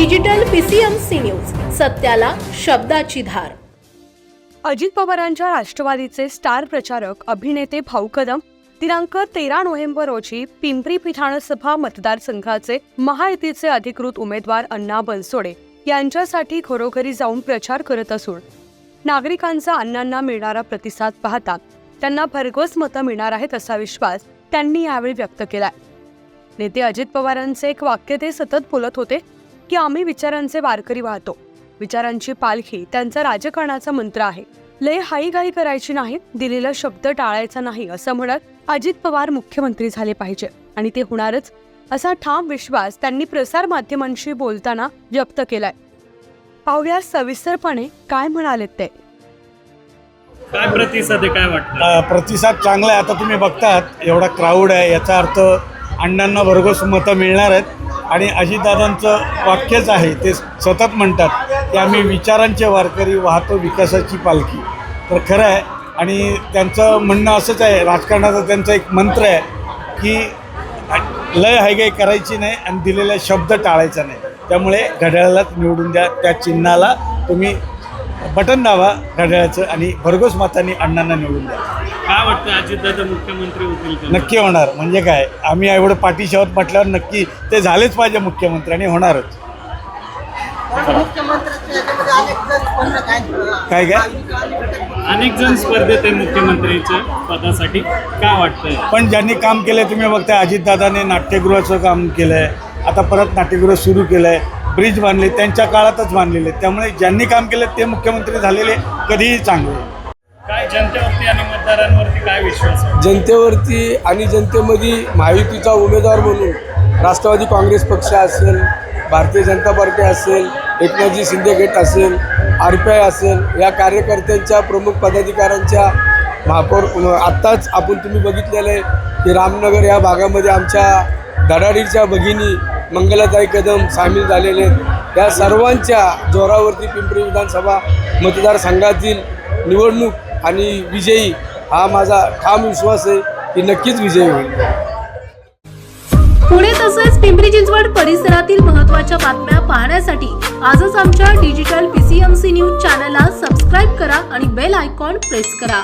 Digital PCMC news सत्याला शब्दाची धार. अजित पवारांच्या राष्ट्रवादीचे स्टार प्रचारक अभिनेते भाऊ कदम दिनांक तेरा नोव्हेंबर रोजी पिंपरी विधानसभा मतदारसंघाचे महायुतीचे अधिकृत उमेदवार अण्णा बनसोडे यांच्यासाठी घरोघरी जाऊन प्रचार करत असून नागरिकांचा अण्णांना मिळणारा प्रतिसाद पाहता त्यांना भरघोस मतं मिळणार आहेत असा विश्वास त्यांनी यावेळी व्यक्त केलाय. नेते अजित पवारांचे एक वाक्य ते सतत बोलत होते की आम्ही विचारांचे वारकरी वाहतो. विचारांची पालखी त्यांचा राजकारणाचा मंत्र आहे. लय हाईघाई करायची नाही दिलेला शब्द टाळायचा नाही असं म्हणत अजित पवार मुख्यमंत्री झाले पाहिजे. आणि ते होणारच. असा ठाम विश्वास त्यांनी प्रसार माध्यमांशी बोलताना व्यक्त केलाय. पाहूया सविस्तरपणे काय म्हणालेत ते. काय प्रतिसाद काय वाटतं? प्रतिसाद चांगला आहे. आता तुम्ही बघतात एवढा क्राऊड आहे. याचा अर्थ अण्णांना भरघोस मतं मिळणार आहेत. आणि अजितदादांचं वाक्यच आहे ते सतत म्हणतात की आम्ही विचारांचे वारकरी वाहतो विकासाची पालखी. तर खरं आहे आणि त्यांचं म्हणणं असंच आहे राजकारणाचा त्यांचा एक मंत्र आहे की लय हायगाई करायची नाही आणि दिलेला शब्द टाळायचा नाही. त्यामुळे घड्याळालाच निवडून द्या त्या चिन्हाला तुम्ही बटन दाबा घड्याळाचं आणि भरघोस मतांनी अण्णांना निवडून द्या. काय वाटतं अजितदादा मुख्यमंत्री होतील का? नक्की होणार. म्हणजे काय? आम्ही एवढं पाठीशी आहोत म्हटल्यावर नक्की ते झालेच पाहिजे मुख्यमंत्री आणि होणारच. मुख्यमंत्र्यांच्या याच्यामध्ये अनेक जण स्पर्धक आहेत. काय काय? अनेक जण स्पर्धेत आहे मुख्यमंत्रीच्या पदासाठी. काय वाटतंय? पण ज्यांनी काम केलं तुम्ही बघताय अजितदादाने नाट्यगृहाचं काम केलं आहे आता परत नाट्यगृह सुरू केलं आहे ब्रिज बांधले त्यांच्या काळातच बांधलेले आहेत. त्यामुळे ज्यांनी काम केलं ते मुख्यमंत्री झालेले कधीही चांगले काय जनतेवरती आणि मतदारांवरती काय विश्वास आहे जनतेवरती आणि जनतेमध्ये महायुतीचा उमेदवार म्हणून राष्ट्रवादी काँग्रेस पक्ष असेल भारतीय जनता पार्टी असेल एकनाथजी शिंदे गट असेल आर पी आय असेल या कार्यकर्त्यांच्या प्रमुख पदाधिकाऱ्यांच्या महापौर आत्ताच आपण तुम्ही बघितलेलं आहे की रामनगर या भागामध्ये आमच्या धडाडीच्या भगिनी मंगलाताई कदम सामील झालेले आहेत. या सर्वांच्या जोरावरती पिंपरी विधानसभा मतदारसंघातील निवडणूक आणि विजयी हा माझा ठाम विश्वास आहे की नक्कीच विजयी होईल. पुणे तसेच पिंपरी चिंचवड परिसरातील महत्त्वाच्या बातम्या पाहण्यासाठी आजच आमच्या डिजिटल पीसीएमसी न्यूज चॅनलला सबस्क्राईब करा आणि बेल आयकॉन प्रेस करा.